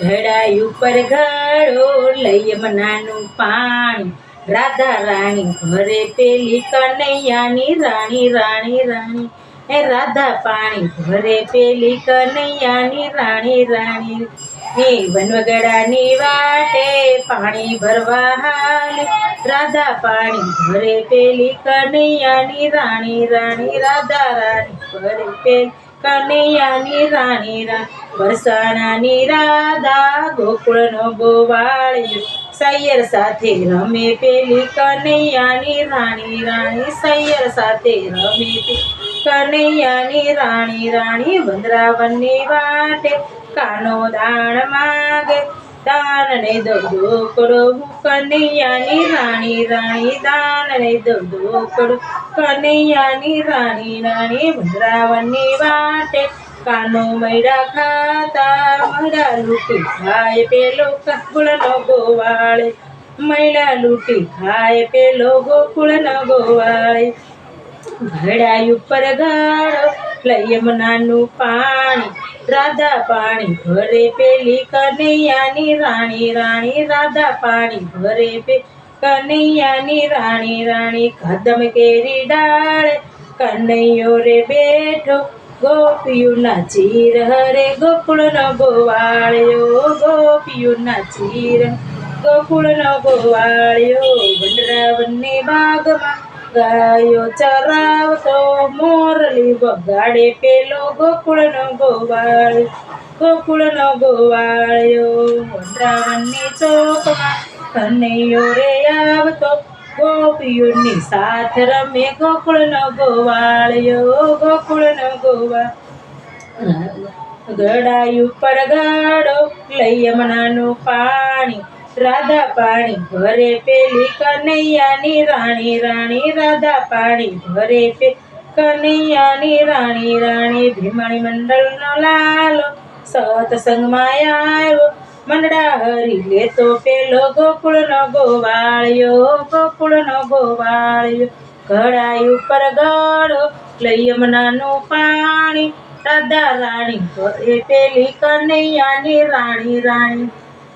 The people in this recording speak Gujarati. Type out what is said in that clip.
ઘડાઈ ઉપર ઘડો લઈ યમુનાનું પાણી રાધા રાણી ઘરે પેલી કનૈયાની રાણી રાણી રાણી. હે રાધા પાણી ઘરે પેલી કનૈયાની રાણી રાણી. હે વનવગડાની વાટે પાણી ભરવા હાલ. રાધા પાણી ઘરે પેલી કનૈયાની રાણી રાણી. રાધા રાણી ઘરે પેલી કનૈયાની રાણી રાણી વરસાણાની રાધા ગોકુળનો ગોવાળિયો સૈયર સાથે રમે પેલી કનૈયાની રાણી રાણી સૈયર સાથે રમે કનૈયાની રાણી રાણી. વંદરાવનની વાટે કાનો દાણ માગે દાન ને દોકડો કનૈયાની રાણી રાણી દાન ને દોકડો કનૈયાની રાણી રાણી વંદરાવનની વાટે કાનો મૈડા ખાતા મૈડા લૂટી ખાય પેલો ગોકુળનો ગોવાળે મૈડા લૂટી ખાય પેલો ગોકુળનો ગોવાળે ઘડાઈ ઉપર ગાળો લઈ યમુનાનું પાણી, રાધા પાણી ભરે પેલી કનૈયાની રાણી રાણી, રાધા પાણી ભરે પે કનૈયાની રાણી રાણી કદમ કેરી ડાળે, કનૈયો રે બેઠો, ગોપિયુના ચીર, હરે ગોકુળનો ગોવાળ્યો, ગોપિયુના ચીર, ગોકુળનો ગોવાળ્યો વનરાવનની બાગમાં ગાયો ચરાવતો, મોરલી વગાડે પેલો ગોકુળનો ગોવાળ. ગોકુળનો ગોવાળ્યો વનરાવનની ચોકમાં કનૈયો રે આવતો. ગોપીઓની સાથ રમે ગોકુળનો ગોવાળ્યો, ગોકુળનો ગોવાળ. ગડાઈ પર ગાડો, લઈ મનાનું પાણી. રાધા પાણી ભરે પેલી કનૈયાની રાણી રાણી રાધા પાણી ભરે પે કનૈયાની રાણી રાણી ભીમણી મંડળનો લાલો સત્સંગમાં આવ્યો મંડળા હરી લેતો પેલો ગોકુળનો ગોવાળ્યો ગોકુળનો ગોવાળ્યો, ઘડાઈ ઉપર ગળો, લઈ યમુનાનું પાણી, રાધા રાણી ભરે પેલી કનૈયાની રાણી રાણી